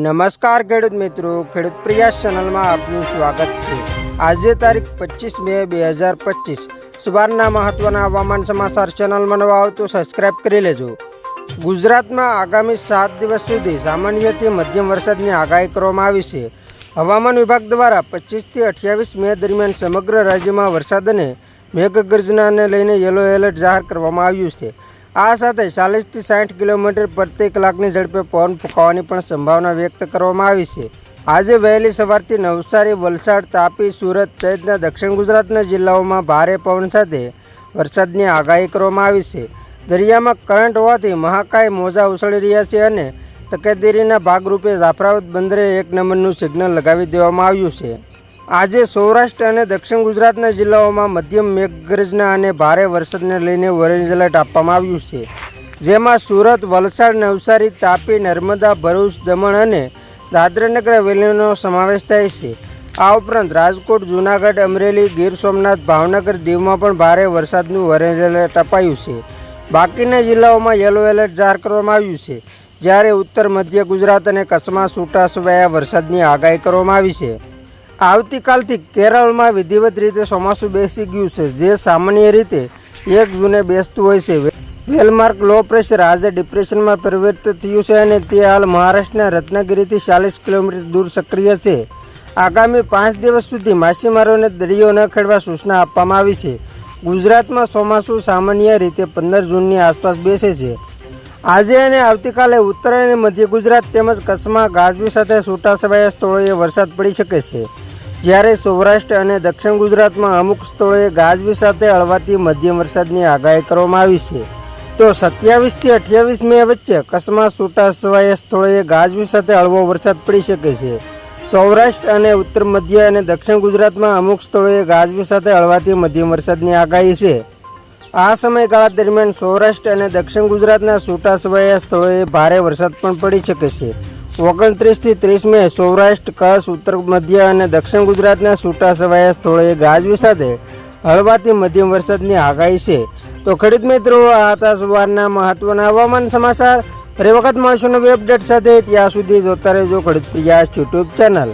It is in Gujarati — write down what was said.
નમસ્કાર ખેડૂત મિત્રો, ખેડૂત પ્રયાસ ચેનલમાં આપનું સ્વાગત છે. આજે તારીખ પચીસ મે બે હજાર પચીસ. સવારના મહત્વના હવામાન સમાચાર ચેનલમાં નવા આવો તો સબસ્ક્રાઇબ કરી લેજો. ગુજરાતમાં આગામી સાત દિવસ સુધી સામાન્યથી મધ્યમ વરસાદની આગાહી કરવામાં આવી છે. હવામાન વિભાગ દ્વારા પચીસથી અઠ્યાવીસ મે દરમિયાન સમગ્ર રાજ્યમાં વરસાદ અને મેઘગર્જનાને લઈને યલો એલર્ટ જાહેર કરવામાં આવ્યું છે. આ સાથે ચાલીસથી સાઠ કિલોમીટર પ્રતિ કલાકની ઝડપે પવન ફૂંકાવાની પણ સંભાવના વ્યક્ત કરવામાં આવી છે. આજે વહેલી સવારથી નવસારી, વલસાડ, તાપી, સુરત સહિતના દક્ષિણ ગુજરાતના જિલ્લાઓમાં ભારે પવન સાથે વરસાદની આગાહી કરવામાં આવી છે. દરિયામાં કરંટ હોવાથી મહાકાય મોજા ઉછળી રહ્યા છે અને તકેદારીના ભાગરૂપે જાફરાબાદ બંદરે એક નંબરનું સિગ્નલ લગાવી દેવામાં આવ્યું છે. આજે સૌરાષ્ટ્ર અને દક્ષિણ ગુજરાતના જિલ્લાઓમાં મધ્યમ મેઘગર્જના અને ભારે વરસાદને લઈને ઓરેન્જ એલર્ટ આપવામાં આવ્યું છે. જેમાં સુરત, વલસાડ, નવસારી, તાપી, નર્મદા, ભરૂચ, દમણ અને દાદરાનગર હવેલીનો સમાવેશ થાય છે. આ ઉપરાંત રાજકોટ, જૂનાગઢ, અમરેલી, ગીર સોમનાથ, ભાવનગર દીવમાં પણ ભારે વરસાદનું ઓરેન્જ એલર્ટ અપાયું છે. બાકીના જિલ્લાઓમાં યલો એલર્ટ જાહેર કરવામાં આવ્યું છે. જ્યારે ઉત્તર, મધ્ય ગુજરાત અને કચ્છમાં છૂટાછવાયા વરસાદની આગાહી કરવામાં આવી છે. આવતીકાલથી કેરળમાં વિધિવત રીતે ચોમાસું બેસી ગયું છે. જે સામાન્ય રીતે એક જૂને બેસતું હોય છે. વેલમાર્ક લો પ્રેશર આજે ડિપ્રેશનમાં પરિવર્તિત થયું છે અને તે હાલ મહારાષ્ટ્રના રત્નાગીરીથી ચાલીસ કિલોમીટર દૂર સક્રિય છે. આગામી પાંચ દિવસ સુધી માછીમારોને દરિયો ન ખેડવા સૂચના આપવામાં આવી છે. ગુજરાતમાં ચોમાસું સામાન્ય રીતે પંદર જૂનની આસપાસ બેસે છે. આજે અને આવતીકાલે ઉત્તર અને મધ્ય ગુજરાત તેમજ કચ્છમાં ગાજવી સાથે છૂટાછવાયા સ્થળોએ વરસાદ પડી શકે છે. જ્યારે સૌરાષ્ટ્ર અને દક્ષિણ ગુજરાતમાં અમુક સ્થળોએ ગાજવી સાથે હળવાથી મધ્યમ વરસાદની આગાહી કરવામાં આવી છે. તો સત્યાવીસથી અઠ્યાવીસ મે વચ્ચે કચ્છમાં સવાય સ્થળોએ ગાજવી સાથે હળવો વરસાદ પડી શકે છે. સૌરાષ્ટ્ર અને ઉત્તર મધ્ય અને દક્ષિણ ગુજરાતમાં અમુક સ્થળોએ ગાજવી સાથે હળવાથી મધ્યમ વરસાદની આગાહી છે. આ સમયગાળા દરમિયાન સૌરાષ્ટ્ર અને દક્ષિણ ગુજરાતના છૂટાછવાયા સ્થળોએ ભારે વરસાદ પણ પડી શકે છે. ઓગણત્રીસથી ત્રીસ મે સૌરાષ્ટ્ર, કચ્છ, ઉત્તર મધ્ય અને દક્ષિણ ગુજરાતના છૂટાછવાયા સ્થળોએ ગાજવી સાથે હળવાથી મધ્યમ વરસાદની આગાહી છે. તો ખેડૂત મિત્રો, આ હતા સવારના મહત્વના હવામાન સમાચાર. ફરી વખત મળશું નવી અપડેટ સાથે. ત્યાં સુધી જોતા રહેજો ખેડૂત પ્રયાસ યુટ્યુબ ચેનલ.